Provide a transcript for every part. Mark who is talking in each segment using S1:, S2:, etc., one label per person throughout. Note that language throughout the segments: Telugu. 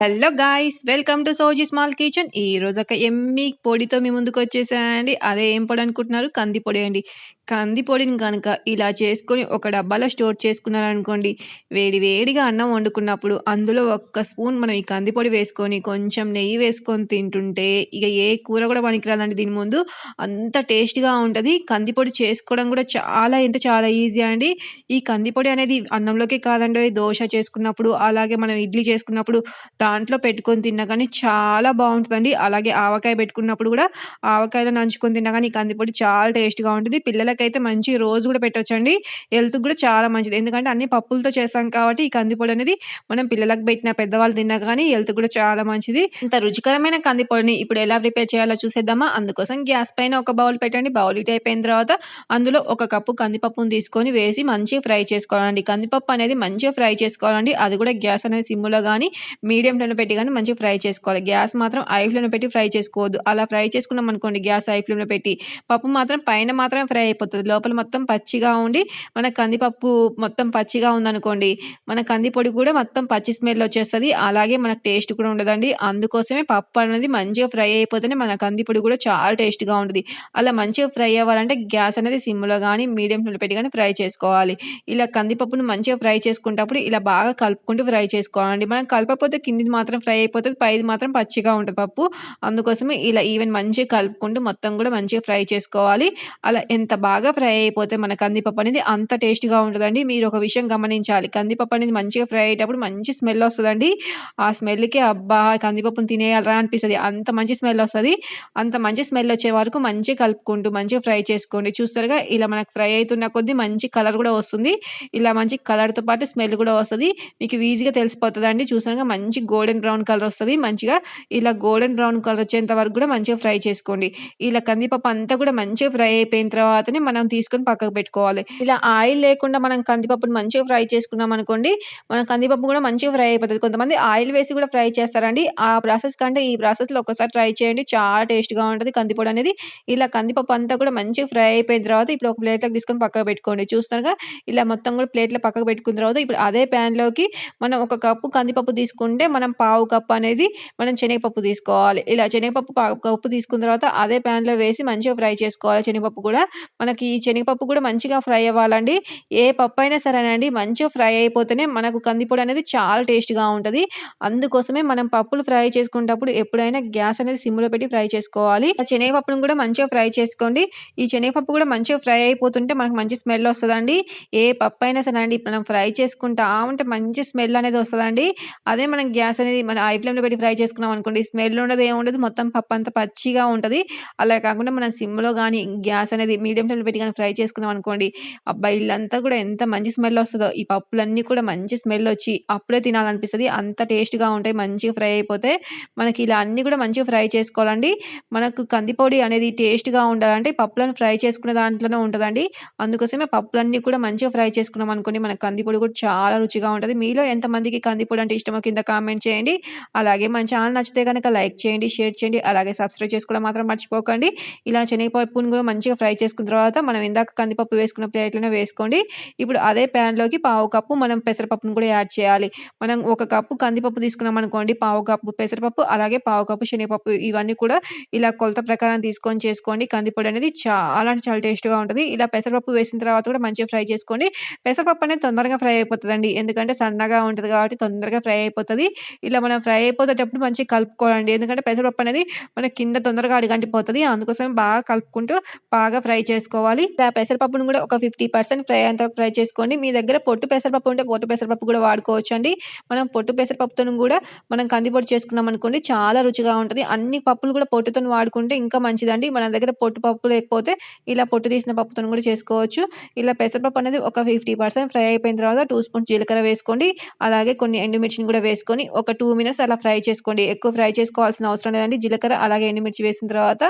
S1: హలో గాయ్స్ వెల్కమ్ టు సోజీ స్మాల్ కిచెన్ ఈ రోజు ఒక ఎమ్మి పొడితో మీ ముందుకు వచ్చేసానండి. అదే ఏం పొడి అనుకుంటున్నారు? కంది పొడి అండి. కందిపొడిని కనుక ఇలా చేసుకొని ఒక డబ్బాలో స్టోర్ చేసుకున్నారనుకోండి వేడి వేడిగా అన్నం వండుకున్నప్పుడు అందులో ఒక్క స్పూన్ మనం ఈ కందిపొడి వేసుకొని కొంచెం నెయ్యి వేసుకొని తింటుంటే ఇక ఏ కూర కూడా పనికిరాదండి. దీని ముందు అంత టేస్ట్గా ఉంటుంది. కందిపొడి చేసుకోవడం కూడా చాలా అంటే చాలా ఈజీ అండి. ఈ కందిపొడి అనేది అన్నంలోకి కాదండి దోశ చేసుకున్నప్పుడు అలాగే మనం ఇడ్లీ చేసుకున్నప్పుడు దాంట్లో పెట్టుకొని తిన్నా కానీ చాలా బాగుంటుందండి. అలాగే ఆవకాయ పెట్టుకున్నప్పుడు కూడా ఆవకాయలో నంచుకొని తిన్నా కానీ ఈ కందిపొడి చాలా టేస్ట్గా ఉంటుంది. పిల్లలకైతే మంచి రోజు కూడా పెట్టొచ్చండి. హెల్త్కి కూడా చాలా మంచిది. ఎందుకంటే అన్ని పప్పులతో చేస్తాం కాబట్టి ఈ కందిపొడి అనేది మనం పిల్లలకు పెట్టిన పెద్దవాళ్ళు తిన్నా కానీ హెల్త్ కూడా చాలా మంచిది. ఇంత రుచికరమైన కందిపొడిని ఇప్పుడు ఎలా ప్రిపేర్ చేయాలో చూసేద్దామా? అందుకోసం గ్యాస్ పైన ఒక బౌల్ పెట్టండి. బౌల్ ఇట్ అయిపోయిన తర్వాత అందులో ఒక కప్పు కందిపప్పును తీసుకొని వేసి మంచిగా ఫ్రై చేసుకోవాలండి. కందిపప్పు అనేది మంచిగా ఫ్రై చేసుకోవాలండి. అది కూడా గ్యాస్ అనేది సిమ్లో కానీ మీడియం ఫ్లేమ్లో పెట్టి కానీ మంచిగా ఫ్రై చేసుకోవాలి. గ్యాస్ మాత్రం ఐ ఫ్లేమ్లో పెట్టి ఫ్రై చేసుకోవద్దు. అలా ఫ్రై చేసుకున్నాం అనుకోండి గ్యాస్ ఐ ఫ్లేమ్లో పెట్టి పప్పు మాత్రం పైన మాత్రం ఫ్రై అయిపోతుంది. లోపల మొత్తం పచ్చిగా ఉండి మన కందిపప్పు మొత్తం పచ్చిగా ఉందనుకోండి మన కంది పొడి కూడా మొత్తం పచ్చి స్మెల్ వచ్చేస్తుంది. అలాగే మనకు టేస్ట్ కూడా ఉండదండి. అందుకోసమే పప్పు అనేది మంచిగా ఫ్రై అయిపోతేనే మన కంది పొడి కూడా చాలా టేస్ట్గా ఉంటుంది. అలా మంచిగా ఫ్రై అవ్వాలంటే గ్యాస్ అనేది సిమ్లో కానీ మీడియం ఫ్లేమ్లో పెట్టి కానీ ఫ్రై చేసుకోవాలి. ఇలా కందిపప్పును మంచిగా ఫ్రై చేసుకునేటప్పుడు ఇలా బాగా కలుపుకుంటూ ఫ్రై చేసుకోవాలండి. మనం కలపకపోతే కిందిది మాత్రం ఫ్రై అయిపోతుంది పైది మాత్రం పచ్చిగా ఉంటుంది పప్పు. అందుకోసమే ఇలా ఈవెన్ మంచిగా కలుపుకుంటూ మొత్తం కూడా మంచిగా ఫ్రై చేసుకోవాలి. అలా ఎంత బాగా బాగా ఫ్రై అయిపోతే మన కందిపప్పు అనేది అంత టేస్ట్గా ఉంటుందండి. మీరు ఒక విషయం గమనించాలి. కందిపప్పు అనేది మంచిగా ఫ్రై అయ్యేటప్పుడు మంచి స్మెల్ వస్తుందండి. ఆ స్మెల్కి అబ్బా! కందిపప్పును తినేయాలరా అనిపిస్తుంది. అంత మంచి స్మెల్ వస్తుంది. అంత మంచి స్మెల్ వచ్చే వరకు మంచిగా కలుపుకుంటూ మంచిగా ఫ్రై చేసుకోండి. చూస్తారుగా ఇలా మనకు ఫ్రై అవుతున్న కొద్దీ మంచి కలర్ కూడా వస్తుంది. ఇలా మంచి కలర్తో పాటు స్మెల్ కూడా వస్తుంది. మీకు ఈజీగా తెలిసిపోతుందండి. చూసారుగా మంచి గోల్డెన్ బ్రౌన్ కలర్ వస్తుంది. మంచిగా ఇలా గోల్డెన్ బ్రౌన్ కలర్ వచ్చేంత వరకు కూడా మంచిగా ఫ్రై చేసుకోండి. ఇలా కందిపప్పు అంతా కూడా మంచిగా ఫ్రై అయిపోయిన తర్వాతనే మనం తీసుకొని పక్కకు పెట్టుకోవాలి. ఇలా ఆయిల్ లేకుండా మనం కందిపప్పుని మంచిగా ఫ్రై చేసుకున్నాం అనుకోండి మన కందిపప్పు కూడా మంచిగా ఫ్రై అయిపోతుంది. కొంతమంది ఆయిల్ వేసి కూడా ఫ్రై చేస్తారండి. ఆ ప్రాసెస్ కంటే ఈ ప్రాసెస్లో ఒకసారి ట్రై చేయండి. చాలా టేస్ట్గా ఉంటుంది కందిపొడి అనేది. ఇలా కందిపప్పు అంతా కూడా మంచిగా ఫ్రై అయిపోయిన తర్వాత ఇప్పుడు ఒక ప్లేట్లోకి తీసుకొని పక్కకు పెట్టుకోండి. చూస్తున్నారుగా? ఇలా మొత్తం కూడా ప్లేట్లో పక్కకు పెట్టుకున్న తర్వాత ఇప్పుడు అదే ప్యాన్లోకి మనం ఒక కప్పు కందిపప్పు తీసుకుంటే మనం పావు కప్పు అనేది మనం శనగపప్పు తీసుకోవాలి. ఇలా శనగపప్పు పావు కప్పు తీసుకున్న తర్వాత అదే ప్యాన్లో వేసి మంచిగా ఫ్రై చేసుకోవాలి శనగపప్పు కూడా. మనకి ఈ శనగపప్పు కూడా మంచిగా ఫ్రై అవ్వాలండి. ఏ పప్పు అయినా సరేనండి మంచిగా ఫ్రై అయిపోతేనే మనకు కందిపొడి అనేది చాలా టేస్ట్గా ఉంటుంది. అందుకోసమే మనం పప్పులు ఫ్రై చేసుకునేటప్పుడు ఎప్పుడైనా గ్యాస్ అనేది సిమ్లో పెట్టి ఫ్రై చేసుకోవాలి. ఆ శనగపప్పును కూడా మంచిగా ఫ్రై చేసుకోండి. ఈ శనగపప్పు కూడా మంచిగా ఫ్రై అయిపోతుంటే మనకు మంచి స్మెల్ వస్తుందండి. ఏ పప్పు అయినా సరే అండి మనం ఫ్రై చేసుకుంటా ఉంటే మంచి స్మెల్ అనేది వస్తుందండి. అదే మనం గ్యాస్ అనేది మన ఐ ఫ్లేమ్లో పెట్టి ఫ్రై చేసుకున్నాం అనుకోండి స్మెల్ ఉండదు ఏముండదు మొత్తం పప్పు అంతా పచ్చిగా ఉంటుంది. అలా కాకుండా మనం సిమ్లో కానీ గ్యాస్ అనేది మీడియం ఫ్లేమ్లో పెట్టి కానీ ఫ్రై చేసుకున్నాం అనుకోండి అబ్బాయి ఇల్లంతా కూడా ఎంత మంచి స్మెల్ వస్తుందో. ఈ పప్పులన్నీ కూడా మంచి స్మెల్ వచ్చి అప్పుడే తినాలనిపిస్తుంది. అంత టేస్ట్గా ఉంటాయి మంచిగా ఫ్రై అయిపోతే మనకి ఇలా అన్నీ కూడా మంచిగా ఫ్రై చేసుకోవాలండి. మనకు కందిపొడి అనేది టేస్ట్గా ఉండాలంటే పప్పులను ఫ్రై చేసుకునే దాంట్లోనే ఉంటుందండి. అందుకోసమే పప్పులన్నీ కూడా మంచిగా ఫ్రై చేసుకున్నాం అనుకోండి మన కందిపొడి కూడా చాలా రుచిగా ఉంటుంది. మీలో ఎంతమందికి కందిపొడి అంటే ఇష్టమో కింద కామెంట్ చేయండి. అలాగే మన ఛానల్ నచ్చితే కనుక లైక్ చేయండి షేర్ చేయండి. అలాగే సబ్స్క్రైబ్ చేసుకోవడం మాత్రం మర్చిపోకండి. ఇలా శనగపప్పును కూడా మంచిగా ఫ్రై చేసుకున్న తర్వాత మనం ఇందాక కందిపప్పు వేసుకున్న ప్లేట్లోనే వేసుకోండి. ఇప్పుడు అదే ప్యాన్లోకి పావు కప్పు మనం పెసరపప్పును కూడా యాడ్ చేయాలి. మనం ఒక కప్పు కందిపప్పు తీసుకున్నాం అనుకోండి పావు కప్పు పెసరపప్పు అలాగే పావు కప్పు శనగపప్పు ఇవన్నీ కూడా ఇలా కొలత ప్రకారం తీసుకొని చేసుకోండి. కందిపొడి అనేది చాలా అంటే చాలా టేస్ట్గా ఉంటుంది. ఇలా పెసరపప్పు వేసిన తర్వాత కూడా మంచిగా ఫ్రై చేసుకోండి. పెసరపప్పు అనేది తొందరగా ఫ్రై అయిపోతుందండి. ఎందుకంటే సన్నగా ఉంటుంది కాబట్టి తొందరగా ఫ్రై అయిపోతుంది. ఇలా మనం ఫ్రై అయిపోతేటప్పుడు మంచిగా కలుపుకోవాలండి. ఎందుకంటే పెసరపప్పు అనేది మన కింద తొందరగా అడిగంటిపోతుంది. అందుకోసం బాగా కలుపుకుంటూ బాగా ఫ్రై చేసుకోవాలి. ఇలా పెసరపప్పును కూడా ఒక ఫిఫ్టీ పర్సెంట్ ఫ్రై అంత ఫ్రై చేసుకోండి. మీ దగ్గర పొట్టు పెసరపప్పు ఉంటే పొట్టు పెసరపప్పు కూడా వాడుకోవచ్చు అండి మనం పొట్టు పెసరపప్పుతో కూడా మనం కందిపొట్టు చేసుకున్నాం అనుకోండి చాలా రుచిగా ఉంటుంది. అన్ని పప్పులు కూడా పొట్టుతో వాడుకుంటే ఇంకా మంచిదండి. మన దగ్గర పొట్టు పప్పు లేకపోతే ఇలా పొట్టు తీసిన పప్పుతో కూడా చేసుకోవచ్చు. ఇలా పెసరపప్పు అనేది ఒక ఫిఫ్టీ పర్సెంట్ ఫ్రై అయిపోయిన తర్వాత టూ స్పూన్స్ జీలకర్ర వేసుకోండి. అలాగే కొన్ని ఎండుమిర్చిని కూడా వేసుకొని ఒక టూ మినిట్స్ అలా ఫ్రై చేసుకోండి. ఎక్కువ ఫ్రై చేసుకోవాల్సిన అవసరం లేదండి. జీలకర్ర అలాగే ఎండుమిర్చి వేసిన తర్వాత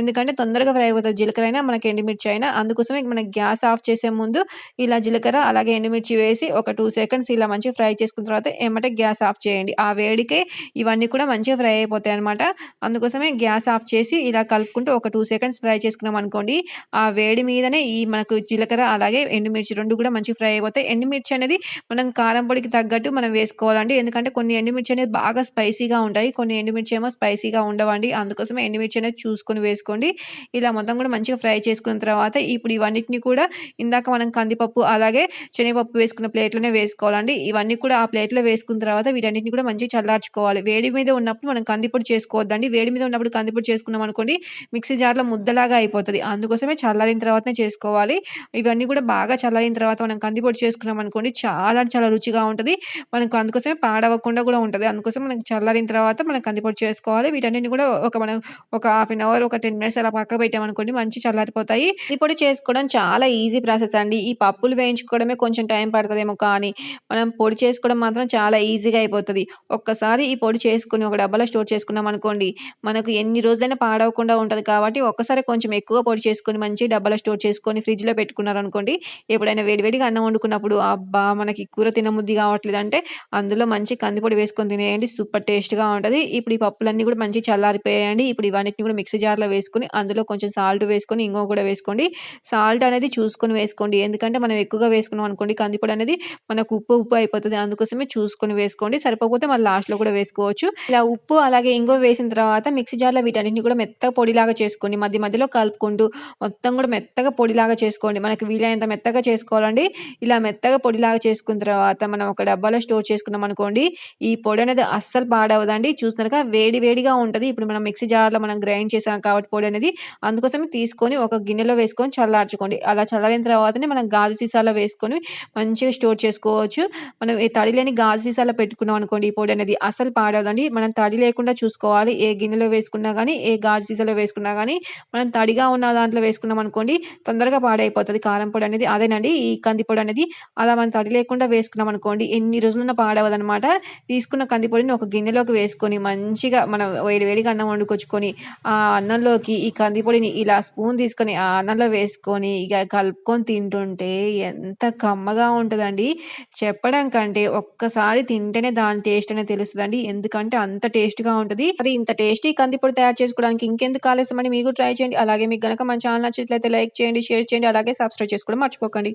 S1: ఎందుకంటే తొందరగా ఫ్రై అవుతుంది జీలకర్ర అయినా మనకి ఎండుమిర్చి అయినా పైన. అందుకోసమే మనం గ్యాస్ ఆఫ్ చేసే ముందు ఇలా జీలకర్ర అలాగే ఎండుమిర్చి వేసి ఒక టూ సెకండ్స్ ఇలా మంచిగా ఫ్రై చేసుకున్న తర్వాత ఏమంటే గ్యాస్ ఆఫ్ చేయండి. ఆ వేడికే ఇవన్నీ కూడా మంచిగా ఫ్రై అయిపోతాయి అనమాట అందుకోసమే గ్యాస్ ఆఫ్ చేసి ఇలా కలుపుకుంటూ ఒక టూ సెకండ్స్ ఫ్రై చేసుకున్నాం అనుకోండి ఆ వేడి మీదనే ఈ మనకు జీలకర్ర అలాగే ఎండుమిర్చి రెండు కూడా మంచిగా ఫ్రై అయిపోతాయి. ఎండుమిర్చి అనేది మనం కారం పొడికి తగ్గట్టు మనం వేసుకోవాలండి. ఎందుకంటే కొన్ని ఎండుమిర్చి అనేది బాగా స్పైసీగా ఉంటాయి. కొన్ని ఎండుమిర్చి ఏమో స్పైసీగా ఉండవండి. అందుకోసమే ఎండుమిర్చి అనేది చూసుకొని వేసుకోండి. ఇలా మొత్తం కూడా మంచిగా ఫ్రై చేసుకున్న తర్వాత ఇప్పుడు ఇవన్నిటిని కూడా ఇందాక మనం కందిపప్పు అలాగే శనగపప్పు వేసుకున్న ప్లేట్‌లోనే వేసుకోవాలండి. ఇవన్నీ కూడా ఆ ప్లేట్‌లో వేసుకున్న తర్వాత వీటన్నిటిని కూడా మంచిగా చల్లార్చుకోవాలి. వేడి మీద ఉన్నప్పుడు మనం కందిపొడి చేసుకోవద్దండి. వేడి మీద ఉన్నప్పుడు కందిపొడి చేసుకున్నామనుకోండి మిక్సీ జార్‌లో ముద్దలాగా అయిపోతుంది అందుకోసమే చల్లారిన తర్వాతనే చేసుకోవాలి. ఇవన్నీ కూడా బాగా చల్లారిన తర్వాత మనం కందిపొడి చేసుకున్నామనుకోండి చాలా చాలా రుచిగా ఉంటుంది మనకు అందుకోసమే పాడవకుండా కూడా ఉంటుంది అందుకోసం మనకు చల్లారిన తర్వాత మనం కందిపొడి చేసుకోవాలి. వీటన్నిటిని కూడా ఒక మనం ఒక హాఫ్ ఎన్ అవర్, ఒక 10 మినిట్స్ అలా పక్క పెట్టామనుకోండి మంచి చల్లారిపోతాయి. ఈ పొడి చేసుకోవడం చాలా ఈజీ ప్రాసెస్ అండి. ఈ పప్పులు వేయించుకోవడమే కొంచెం టైం పడుతుందేమో కానీ, మనం పొడి చేసుకోవడం మాత్రం చాలా ఈజీగా అయిపోతుంది ఒక్కసారి ఈ పొడి చేసుకుని ఒక డబ్బాలో స్టోర్ చేసుకున్నాం అనుకోండి మనకు ఎన్ని రోజులైనా పాడవకుండా ఉంటుంది కాబట్టి ఒక్కసారి కొంచెం ఎక్కువ పొడి చేసుకొని మంచి డబ్బాలో స్టోర్ చేసుకొని ఫ్రిడ్జ్‌లో పెట్టుకున్నారనుకోండి, ఎప్పుడైనా వేడివేడిగా అన్నం వండుకున్నప్పుడు అబ్బా! మనకి కూర తినముద్ది కావట్లేదు అంటే అందులో మంచి కందిపొడి వేసుకొని తినేయండి. సూపర్ టేస్ట్‌గా ఉంటుంది ఇప్పుడు ఈ పప్పులన్నీ కూడా మంచి చల్లారిపోయాయండి. ఇప్పుడు ఇవన్నిటిని కూడా మిక్సీ జార్‌లో వేసుకొని అందులో కొంచెం సాల్ట్ వేసుకొని, ఇంగో కూడా వేసుకొని వేసుకోండి. సాల్ట్ అనేది చూసుకొని వేసుకోండి. ఎందుకంటే మనం ఎక్కువగా వేసుకున్నాం అనుకోండి కందిపొడి అనేది మనకు ఉప్పు ఉప్పు అయిపోతుంది అందుకోసమే చూసుకొని వేసుకోండి. సరిపోకపోతే మన లాస్ట్‌లో కూడా వేసుకోవచ్చు. ఇలా ఉప్పు అలాగే ఇంగో వేసిన తర్వాత మిక్సీ జార్‌లో వీటన్నిటిని కూడా మెత్తగా పొడిలాగా చేసుకోండి. మధ్య మధ్యలో కలుపుకుంటూ మొత్తం కూడా మెత్తగా పొడిలాగా చేసుకోండి. మనకు వీలైనంత మెత్తగా చేసుకోవాలండి. ఇలా మెత్తగా పొడిలాగా చేసుకున్న తర్వాత మనం ఒక డబ్బాలో స్టోర్ చేసుకున్నాం అనుకోండి ఈ పొడి అనేది అస్సలు పాడవదండి. చూసినాక వేడి వేడిగా ఉంటుంది ఇప్పుడు మనం మిక్సీ జార్‌లో మనం గ్రైండ్ చేసాం కాబట్టి పొడి అనేది అందుకోసమే తీసుకొని ఒక గిన్నెలో వేసుకొని చల్లార్చుకోండి. అలా చల్లారిన తర్వాతనే మనం గాజు సీసాలో వేసుకొని మంచిగా స్టోర్ చేసుకోవచ్చు. మనం ఈ తడి లేని గాజు సీసాలో పెట్టుకున్నాం అనుకోండి ఈ పొడి అనేది అసలు పాడవదండి. మనం తడి లేకుండా చూసుకోవాలి. ఏ గిన్నెలో వేసుకున్నా కానీ ఏ గాజు సీసాలో వేసుకున్నా కానీ మనం తడిగా ఉన్న దాంట్లో వేసుకున్నాం అనుకోండి తొందరగా పాడైపోతుంది కారం పొడి అనేది. అదేనండి ఈ కందిపొడి అనేది. అలా మనం తడి లేకుండా వేసుకున్నాం అనుకోండి ఎన్ని రోజులున్నా పాడవదనమాట. తీసుకున్న కందిపొడిని ఒక గిన్నెలోకి వేసుకొని మంచిగా మనం వేడి వేడిగా అన్నం వండుకొచ్చుకొని, ఆ అన్నంలోకి ఈ కందిపొడిని ఇలా స్పూన్ తీసుకొని ఆ అన్నం అన్నంలో వేసుకొని ఇక కలుపుకొని తింటుంటే ఎంత కమ్మగా ఉంటుందండి చెప్పడం కంటే ఒక్కసారి తింటేనే దాని టేస్ట్ అనేది తెలుస్తుందండి ఎందుకంటే అంత టేస్ట్‌గా ఉంటుంది మరి ఇంత టేస్టీ కందిపొడి తయారు చేసుకోవడానికి ఇంకెందుకు ఆలస్యం అని మీకు ట్రై చేయండి. అలాగే మీకు గనక మన ఛానల్ నచ్చినట్లయితే లైక్ చేయండి, షేర్ చేయండి, అలాగే సబ్స్క్రైబ్ చేసుకోవడం మర్చిపోకండి.